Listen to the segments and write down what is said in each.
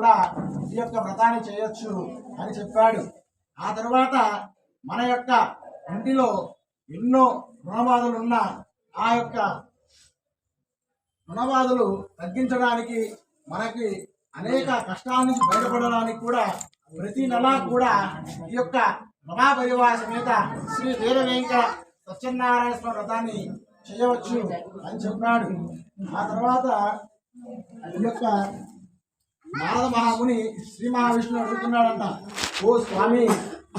కూడా ఈ యొక్క వ్రతాన్ని చేయొచ్చు అని చెప్పాడు. ఆ తర్వాత మన యొక్క ఇంటిలో ఎన్నో రుణబాధలు ఉన్న ఆ యొక్క రుణబాధలు తగ్గించడానికి మనకి అనేక కష్టాల నుంచి బయటపడడానికి కూడా ప్రతి నెల కూడా ఈ యొక్క మహా పరివార సమేత శ్రీ వీర వెంకట సత్యనారాయణ స్వామి వ్రతాన్ని చేయవచ్చు అని చెప్పాడు. ఆ తర్వాత ఈ యొక్క నారద మహాముని శ్రీ మహావిష్ణువు అడుగుతున్నాడంట. ఓ స్వామి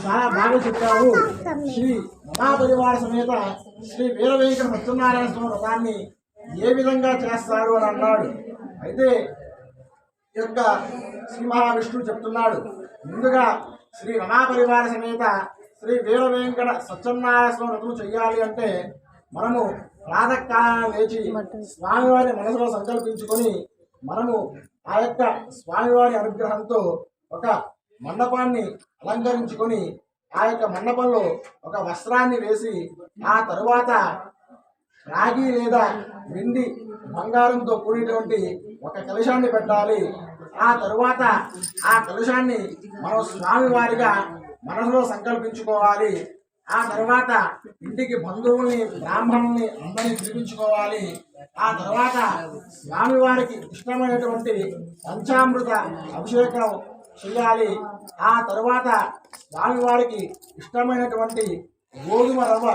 చాలా బాగా చెప్పావు. శ్రీ మహాపరివార సమేత శ్రీ వీరవేంకట సత్యనారాయణ స్వామి వ్రతాన్ని ఏ విధంగా చేస్తారు అని అన్నాడు. అయితే ఈ యొక్క శ్రీ మహావిష్ణువు చెప్తున్నాడు. ముందుగా శ్రీ రమాపరివార సమేత శ్రీ వీరవేంకట సత్యనారాయణ స్వామి వ్రతం చెయ్యాలి అంటే మనము ప్రాతకాలను లేచి స్వామివారి మనసులో సంకల్పించుకొని మనము ఆ యొక్క స్వామివారి అనుగ్రహంతో ఒక మండపాన్ని అలంకరించుకొని ఆ యొక్క మండపంలో ఒక వస్త్రాన్ని వేసి ఆ తరువాత రాగి లేదా వెండి బంగారంతో కూడినటువంటి ఒక కలుషాన్ని పెట్టాలి. ఆ తరువాత ఆ కలుషాన్ని మనం స్వామివారిగా మనసులో సంకల్పించుకోవాలి. ఆ తర్వాత ఇంటికి బంధువుల్ని బ్రాహ్మణుల్ని అందరినీ పిలిపించుకోవాలి. ఆ తర్వాత స్వామివారికి ఇష్టమైనటువంటి పంచామృత అభిషేకం చేయాలి. ఆ తర్వాత స్వామివారికి ఇష్టమైనటువంటి గోధుమ రవ్వ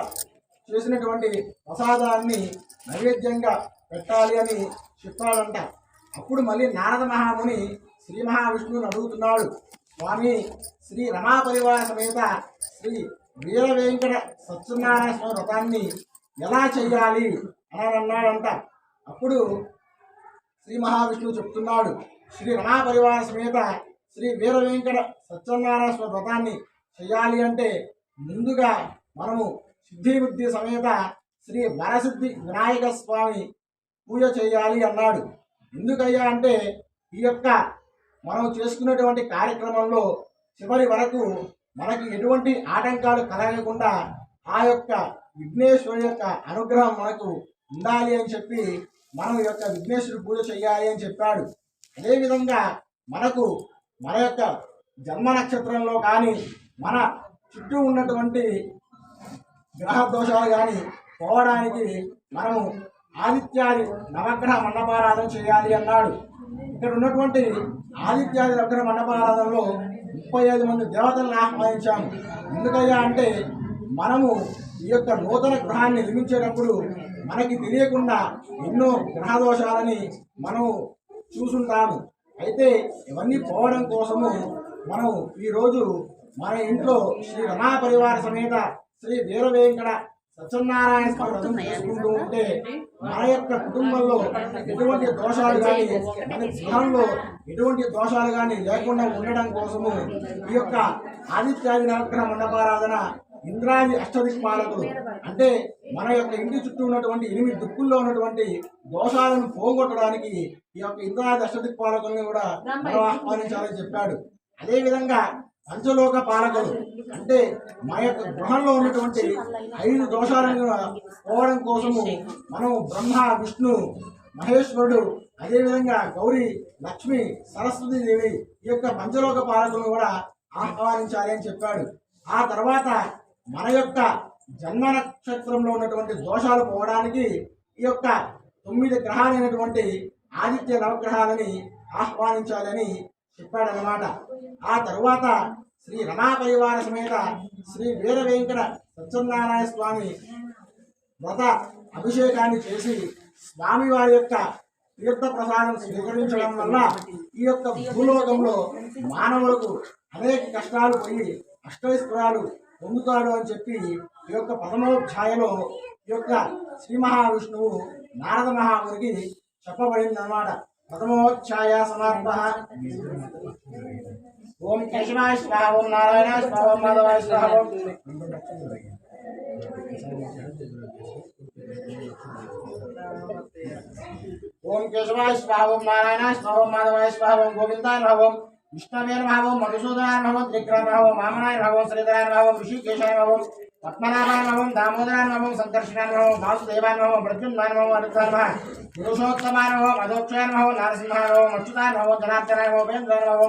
చేసినటువంటి ప్రసాదాన్ని నైవేద్యంగా పెట్టాలి అని చెప్పాడంట అప్పుడు మళ్ళీ నారద మహాముని శ్రీ మహావిష్ణువుని అడుగుతున్నాడు. స్వామి శ్రీ రమా పరివార సమేత శ్రీ వీర వెంకట సత్యనారాయణ స్వామి వ్రతాన్ని ఎలా చేయాలి అని అన్నాడంట అప్పుడు శ్రీ మహావిష్ణువు చెప్తున్నాడు శ్రీ రమా సమేత శ్రీ వీర వెంకట సత్యనారాయణ స్వామి వ్రతాన్ని చేయాలి అంటే ముందుగా మనము సిద్ధిబుద్ధి సమేత శ్రీ వరసిద్ధి వినాయక స్వామి పూజ చేయాలి అన్నాడు. ఎందుకయ్యా అంటే ఈ యొక్క మనం చేసుకున్నటువంటి కార్యక్రమంలో చివరి వరకు మనకి ఎటువంటి ఆటంకాలు కలగకుండా ఆ యొక్క విఘ్నేశ్వరుడి యొక్క అనుగ్రహం మనకు ఉండాలి అని చెప్పి మనం ఈ యొక్క విఘ్నేశ్వరుడు పూజ చేయాలి అని చెప్పాడు. అదేవిధంగా మనకు మన యొక్క జన్మ నక్షత్రంలో కానీ మన చుట్టూ ఉన్నటువంటి గ్రహ దోషాలు కానీ పోవడానికి మనము ఆదిత్యాది నవగ్రహ మండపారాధన చేయాలి అన్నాడు. ఇక్కడ ఉన్నటువంటి ఆదిత్యాది నవగ్రహ మండపారాధనలో ముప్పై ఐదు మంది దేవతలను ఆహ్వానించాము ఎందుకయ్యా అంటే మనము ఈ యొక్క నూతన గృహాన్ని నిర్మించేటప్పుడు మనకి తెలియకుండా ఎన్నో గ్రహదోషాలని మనము మనం చూసుంటాము. అయితే ఇవన్నీ పోవడం కోసము మనం ఈరోజు మన ఇంట్లో శ్రీ రమా పరివార సమేత శ్రీ వీర వెంకట సత్యనారాయణ స్వామి చేసుకుంటూ ఉంటే మన యొక్క కుటుంబంలో ఎటువంటి దోషాలు కానీ మన గృహంలో ఎటువంటి దోషాలు కానీ లేకుండా ఉండడం కోసము ఈ యొక్క ఆదిత్యాది నవగ్రహ మండపారాధన ఇంద్రాది అష్టదిక్పాలకులు అంటే మన యొక్క ఇంటి చుట్టూ ఉన్నటువంటి ఎనిమిది దిక్కుల్లో ఉన్నటువంటి దోషాలను పోగొట్టడానికి ఈ యొక్క ఇంద్రాది అష్టదిక్పాలకుల్ని కూడా మనం ఆహ్వానించాలని చెప్పాడు. అదేవిధంగా పంచలోక పాలకులు అంటే మా యొక్క గృహంలో ఉన్నటువంటి ఐదు దోషాలను పోవడం కోసము మనం బ్రహ్మ విష్ణు మహేశ్వరుడు అదేవిధంగా గౌరీ లక్ష్మి సరస్వతి దేవి ఈ యొక్క పంచలోక పాలకులను కూడా ఆహ్వానించాలి అని చెప్పాడు. ఆ తర్వాత మన యొక్క జన్మ నక్షత్రంలో ఉన్నటువంటి దోషాలు పోవడానికి ఈ యొక్క తొమ్మిది గ్రహాలైనటువంటి ఆదిత్య నవగ్రహాలని ఆహ్వానించాలని చెప్పాడనమాట ఆ తరువాత శ్రీ రమా పరివార సమేత శ్రీ వీర వెంకట సత్యనారాయణ స్వామి వ్రత అభిషేకాన్ని చేసి స్వామివారి యొక్క తీర్థ ప్రసాదం స్వీకరించడం వల్ల ఈ యొక్క భూలోకంలో మానవులకు అనేక కష్టాలు పోయి అష్టైశ్వరాలు పొందుతాడు అని చెప్పి ఈ యొక్క పదమోధ్యాయలో ఈ యొక్క శ్రీ మహావిష్ణువు నారద మహామునికి ओम केशवाय स्वाहा ओम नारायणाय स्वाहा ओम माधवाय स्वाहा ओम ओम केशवाय स्वाहा ओम नारायणाय स्वाहा ओम माधवाय स्वाहा ओम गोविंदाय नमः। ओम विष्णवे नमः ओम मधुसूदनाय नमः ओम त्रिक्रम नमः ओम मामनाय नमः ओम श्रीधराय नमः ओम ऋषिकेशाय नमः ओम पद्मनाभाय नमः ओम दामोदराय नमः ओम संकर्षणाय नमः ओम वासुदेवाय नमः ओम प्रद्युम्नाय नमः ओम अनंताय नमः, पुरुषोत्तमाय नमः अधोक्षाय नमः ओम नारसिंहाय नमः अच्युताय नमः, जनार्दनाय नमः ओम वेन्द्राय नमः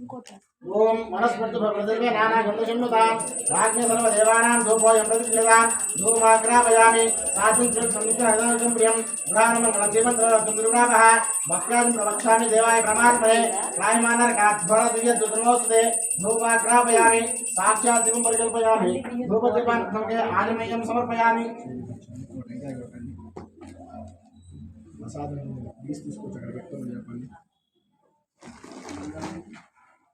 ओम मनस्मृतुभवृदिर्वे नानागन्धशन्नुतां राज्ञे सर्वदेवानां धूपोऽयं प्रतिष्ठितां धूपमाग्रापयामि साधुसंयुक्तहृदयं प्रियं गुणानमलदीपत्रदुर्गुणापः भक्त्यादिं प्रवक्ष्यामि देवाय परमात्मने प्रायमानर्काध्वरदिव्यदुर्गमोऽस्ते धूपमाग्रापयामि साक्षात् दिवं परिकल्पयामि धूपदीपान्तके आलिमयं समर्पयामि साधन बीस तीस को चक्कर व्यक्त हो जाए